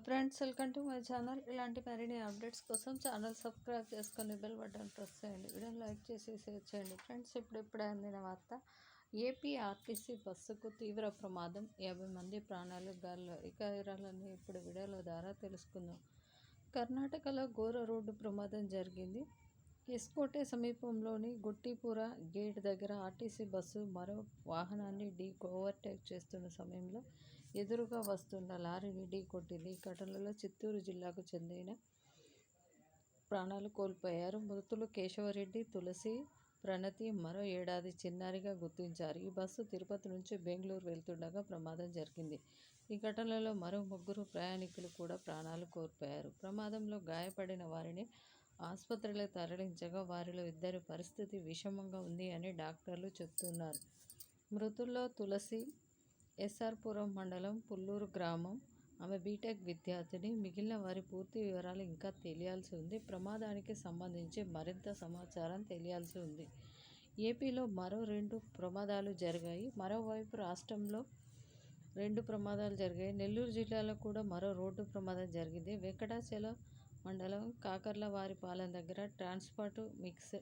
Friends welcome to my channel ఇలాంటి మరిన్ని updates కోసం ఛానల్ సబ్స్క్రైబ్ చేసుకొని బెల్ బటన్ ప్రెస్ చేయండి. వీడియోని లైక్ చేసి షేర్ చేయండి. ఫ్రెండ్స్ ఇప్పుడు ఇప్పుడే అందిన వార్త. ఏపీ ఆర్టీసీ బస్సుకు తీవ్ర ప్రమాదం. యాభై మంది ప్రాణాలు గాల్లో. ఇక ఇరాలని ఇప్పుడు వీడియోల ద్వారా తెలుసుకుందాం. కర్ణాటకలో ఘోర రోడ్డు ప్రమాదం జరిగింది. ఎస్కోటే సమీపంలోని గుట్టిపుర గేట్ దగ్గర ఆర్టీసీ బస్సు మరో వాహనాన్ని డీ ఓవర్టేక్ చేస్తున్న సమయంలో ఎదురుగా వస్తున్న లారీని ఢీ కొట్టింది. ఈ ఘటనలో చిత్తూరు జిల్లాకు చెందిన ప్రాణాలు కోల్పోయారు. మృతులు కేశవరెడ్డి తులసి ప్రణతి మరో ఏడాది చిన్నారిగా గుర్తించారు. ఈ బస్సు తిరుపతి నుంచి బెంగళూరు వెళ్తుండగా ప్రమాదం జరిగింది. ఈ ఘటనలో మరో ముగ్గురు ప్రయాణికులు కూడా ప్రాణాలు కోల్పోయారు. ప్రమాదంలో గాయపడిన వారిని ఆసుపత్రిలో తరలించగా వారిలో ఇద్దరి పరిస్థితి విషమంగా ఉంది అని డాక్టర్లు చెబుతున్నారు మృతుల్లో తులసి ఎస్ఆర్పురం మండలం పుల్లూరు గ్రామం. ఆమె బీటెక్ విద్యార్థిని మిగిలిన వారి పూర్తి వివరాలు ఇంకా తెలియాల్సి ఉంది. ప్రమాదానికి సంబంధించి మరింత సమాచారం తెలియాల్సి ఉంది. ఏపీలో మరో రెండు ప్రమాదాలు జరిగాయి. మరోవైపు రాష్ట్రంలో రెండు ప్రమాదాలు జరిగాయి. నెల్లూరు జిల్లాలో కూడా మరో రోడ్డు ప్రమాదం జరిగింది. వెంకటాచల మండలం కాకర్లవారిపాలెం దగ్గర ట్రాన్స్పోర్ట్ మిక్స్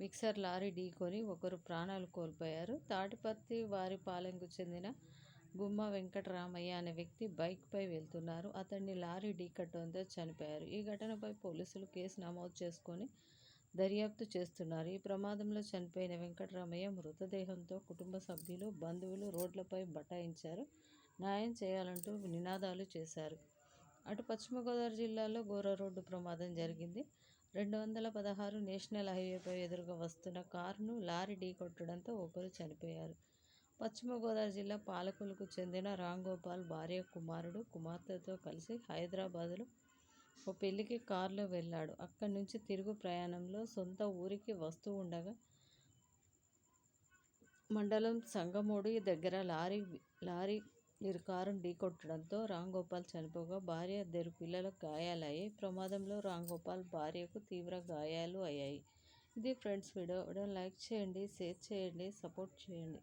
మిక్సర్ లారీ ఢీకొని ఒకరు ప్రాణాలు కోల్పోయారు. తాటిపత్తి వారిపాలెంకు చెందిన గుమ్మ వెంకటరామయ్య అనే వ్యక్తి బైక్పై వెళ్తున్నారు. అతన్ని లారీ ఢీకట్టడంతో చనిపోయారు. ఈ ఘటనపై పోలీసులు కేసు నమోదు చేసుకొని దర్యాప్తు చేస్తున్నారు. ఈ ప్రమాదంలో చనిపోయిన వెంకటరామయ్య మృతదేహంతో కుటుంబ సభ్యులు బంధువులు రోడ్లపై బటాయించారు న్యాయం చేయాలంటూ నినాదాలు చేశారు. అటు పశ్చిమ గోదావరి జిల్లాలో ఘోర రోడ్డు ప్రమాదం జరిగింది. రెండు వందల పదహారు నేషనల్ హైవేపై ఎదురుగా వస్తున్న కారును లారీ ఢీకొట్టడంతో ఒకరు చనిపోయారు. పశ్చిమ గోదావరి జిల్లా పాలకులకు చెందిన రాంగోపాల్ భార్య కుమారుడు కుమార్తెతో కలిసి హైదరాబాదులో ఓ పెళ్ళికి కారులో వెళ్ళాడు. అక్కడి నుంచి తిరుగు ప్రయాణంలో సొంత ఊరికి వస్తూ ఉండగా మండలం సంగమూడి దగ్గర లారీ లారీ వీరు కారును ఢీకొట్టడంతో రాంగోపాల్ చనిపోగా భార్య ఇద్దరు పిల్లలకు గాయాలయ్యాయి. ప్రమాదంలో రాంగోపాల్ భార్యకు తీవ్ర గాయాలు అయ్యాయి. ఇది ఫ్రెండ్స్ వీడియో. వీడియో లైక్ చేయండి షేర్ చేయండి సపోర్ట్ చేయండి.